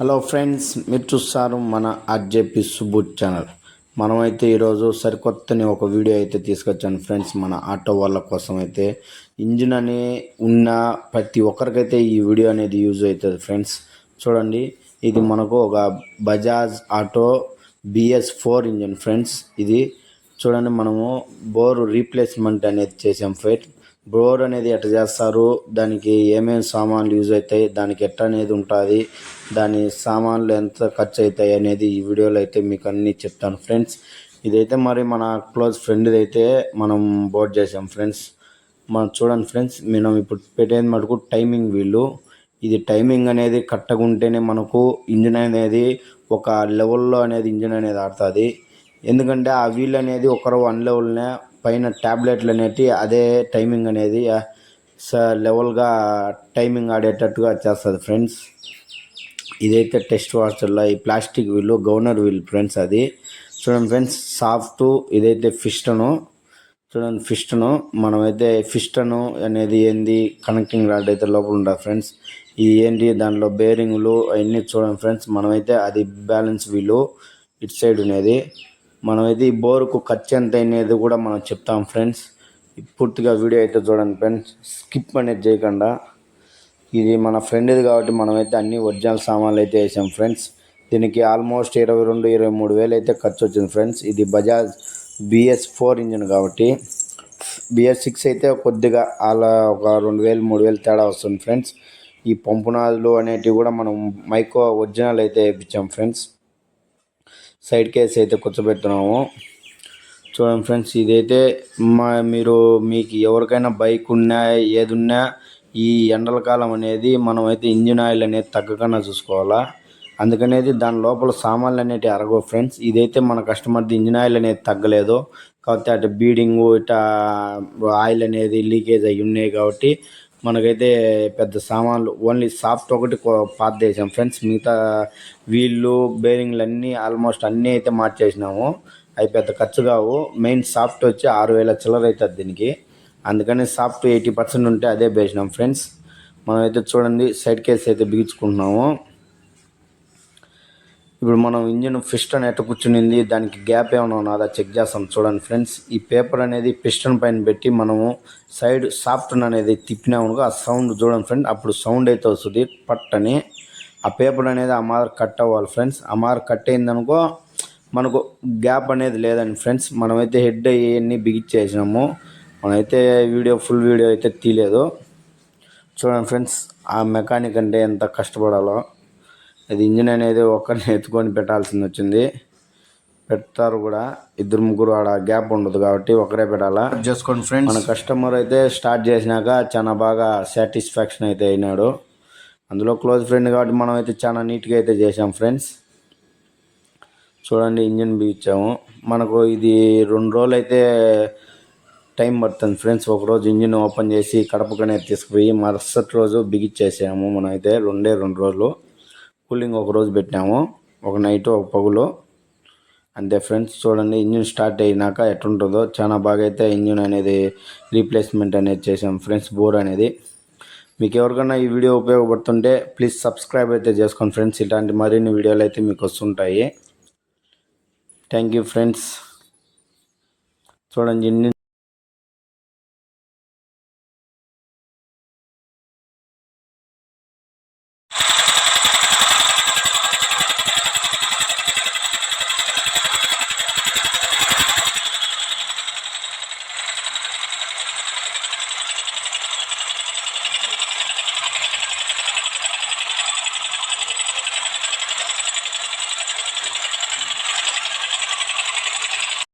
Hello friends మీరు చూస్తారు మన ఆర్జేపీ సుబ్బు ఛానల్ మనమైతే ఈరోజు సరికొత్తని ఒక వీడియో అయితే తీసుకొచ్చాను ఫ్రెండ్స్ మన ఆటో వాళ్ళ కోసం అయితే ఇంజిన్ అని ఉన్న ప్రతి ఒక్కరికైతే ఈ వీడియో అనేది యూజ్ అవుతుంది ఫ్రెండ్స్ చూడండి ఇది మనకు ఒక Bajaj auto BS four engine friends ఇది చూడండి మనము బోర్ రీప్లేస్మెంట్ అనేది చేసాం ఫ్రెండ్ బోర్ అనేది ఎట్లా చేస్తారు? దానికి ఏమేమి సామాన్లు యూజ్ అవుతాయి? దానికి ఎట్ట అనేది ఉంటుంది? దాని సామాన్లు ఎంత ఖర్చు అవుతాయి అనేది ఈ వీడియోలో అయితే మీకు అన్నీ చెప్తాను ఫ్రెండ్స్. ఇదైతే మరి మన క్లోజ్ ఫ్రెండ్ది అయితే మనం బోర్డ్ చేసాం ఫ్రెండ్స్. మనం చూడండి ఫ్రెండ్స్ మనం ఇప్పుడు పెట్టేది మటుకు టైమింగ్ వీళ్ళు. ఇది టైమింగ్ అనేది కరెక్ట్గా ఉంటేనే మనకు ఇంజిన్ అనేది ఒక లెవెల్లో అనేది ఇంజిన్ అనేది ఆడుతుంది. ఎందుకంటే ఆ వీల్ అనేది ఒకరు వన్ లెవెల్నే పైన ట్యాబ్లెట్లు అనేటి అదే టైమింగ్ అనేది స లెవెల్గా టైమింగ్ ఆడేటట్టుగా చేస్తుంది ఫ్రెండ్స్. ఇదైతే టెస్ట్ వాచర్లో ఈ ప్లాస్టిక్ వీలు గవర్నర్ వీల్ ఫ్రెండ్స్ అది. చూడండి ఫ్రెండ్స్ సాఫ్ట్ ఇదైతే ఫిస్టను. చూడండి ఫిస్టను మనమైతే ఫిస్టను అనేది ఏంది కనెక్టింగ్ రాడ్ అయితే లోపల ఉంటుంది ఫ్రెండ్స్. ఇది ఏంటి దాంట్లో బేరింగ్లు అవన్నీ చూడండి ఫ్రెండ్స్ మనమైతే అది బ్యాలెన్స్ వీలు ఇటు సైడ్ ఉన్నది మనమైతే ఈ బోరుకు ఖర్చు ఎంత అనేది కూడా మనం చెప్తాం ఫ్రెండ్స్. పూర్తిగా వీడియో అయితే చూడండి ఫ్రెండ్స్. స్కిప్ అనేది చేయకుండా. ఇది మన ఫ్రెండ్ది కాబట్టి మనమైతే అన్ని ఒరిజినల్ సామాన్లు అయితే వేసాం ఫ్రెండ్స్. దీనికి ఆల్మోస్ట్ ఇరవై రెండు ఇరవై మూడు వేలు అయితే ఖర్చు వచ్చింది ఫ్రెండ్స్. ఇది బజాజ్ బిఎస్ ఫోర్ ఇంజిన్ కాబట్టి బిఎస్ సిక్స్ అయితే కొద్దిగా అలా ఒక రెండు వేలు మూడు వేలు తేడా వస్తుంది ఫ్రెండ్స్. ఈ పంపునాదులు అనేటివి కూడా మనం మైకో ఒరిజినల్ అయితే వేయించాం ఫ్రెండ్స్. సైడ్ కేస్ అయితే కూర్చోబెడుతున్నాము. చూడండి ఫ్రెండ్స్ ఇదైతే మా మీరు మీకు ఎవరికైనా బైక్ ఉన్నా ఏది ఉన్నా ఈ ఎండల కాలం అనేది మనమైతే ఇంజిన్ ఆయిల్ అనేది తగ్గకుండా చూసుకోవాలా. అందుకనేది దాని లోపల సామాన్లు అనేటివి అరగవు ఫ్రెండ్స్. ఇదైతే మన కస్టమర్ది ఇంజిన్ ఆయిల్ అనేది తగ్గలేదు. కాకపోతే అటు బీడింగు ఇట ఆయిల్ అనేది లీకేజ్ అయ్యి ఉన్నాయి కాబట్టి మనకైతే పెద్ద సామాన్లు ఓన్లీ సాఫ్ట్ ఒకటి పాతేసాం ఫ్రెండ్స్ మిగతా వీళ్ళు బేరింగ్లు అన్నీ ఆల్మోస్ట్ అన్నీ అయితే మార్చేసినాము. అవి పెద్ద ఖర్చు కావు. మెయిన్ సాఫ్ట్ వచ్చి ఆరు వేల చిల్లర అవుతుంది దీనికి. అందుకని సాఫ్ట్ ఎయిటీ పర్సెంట్ ఉంటే అదే బేసినాం. ఫ్రెండ్స్ మనమైతే చూడండి సైడ్ కేస్ అయితే బిగించుకుంటున్నాము. ఇప్పుడు మనం ఇంజిన్ పిస్టన్ ఎట్ట కూర్చునింది దానికి గ్యాప్ ఏమైనా ఉన్నదా చెక్ చేస్తాం. చూడండి ఫ్రెండ్స్ ఈ పేపర్ అనేది పిస్టన్ పైన పెట్టి మనము సైడ్ సాఫ్ట్ అనేది తిప్పినామనుకో ఆ సౌండ్ చూడండి ఫ్రెండ్ అప్పుడు సౌండ్ అయితే వస్తుంది పట్ అని ఆ పేపర్ అనేది ఆ మార్ కట్ అవ్వాలి ఫ్రెండ్స్. ఆ మార్ కట్ అయిందనుకో మనకు గ్యాప్ అనేది లేదండి ఫ్రెండ్స్. మనమైతే హెడ్ అవన్నీ బిగిచ్చేసినాము మనమైతే వీడియో ఫుల్ వీడియో అయితే తీయలేదు. చూడండి ఫ్రెండ్స్ ఆ మెకానిక్ అంటే ఎంత కష్టపడాలో. అది ఇంజిన్ అనేది ఒక్కరిని ఎత్తుకొని పెట్టాల్సింది వచ్చింది. పెడతారు కూడా. ఇద్దరు ముగ్గురు ఆడ గ్యాప్ ఉండదు కాబట్టి ఒకరే పెట్టాలా? చేసుకోండి ఫ్రెండ్స్. మన కస్టమర్ అయితే స్టార్ట్ చేసినాక చాలా బాగా సాటిస్ఫాక్షన్ అయితే అయినాడు. అందులో క్లోజ్ ఫ్రెండ్ కాబట్టి మనం అయితే చాలా నీట్గా అయితే చేసాం ఫ్రెండ్స్. చూడండి ఇంజిన్ బిగించాము. మనకు ఇది రెండు రోజులు అయితే టైం పడుతుంది ఫ్రెండ్స్. ఒకరోజు ఇంజిన్ ఓపెన్ చేసి కడపకనే తీసుకుపోయి మరుసటి రోజు బిగిచ్చేసాము మనం అయితే రెండే రెండు రోజులు. కూలింగ్ ఒక రోజు పెట్టాము. ఒక నైట్ ఒక పగులు. అంతే ఫ్రెండ్స్ చూడండి ఇంజిన్ స్టార్ట్ అయినాక ఎట్టుంటుందో చాలా బాగా అయితే ఇంజిన్ అనేది రీప్లేస్మెంట్ అనేది చేసాం ఫ్రెండ్స్ బోర్ అనేది. మీకు ఎవరికైనా ఈ వీడియో ఉపయోగపడుతుంటే ప్లీజ్ సబ్స్క్రైబ్ అయితే చేసుకోండి ఫ్రెండ్స్. ఇలాంటి మరిన్ని వీడియోలు అయితే మీకు వస్తుంటాయి. Thank you friends. చూడండి ఇంజిన్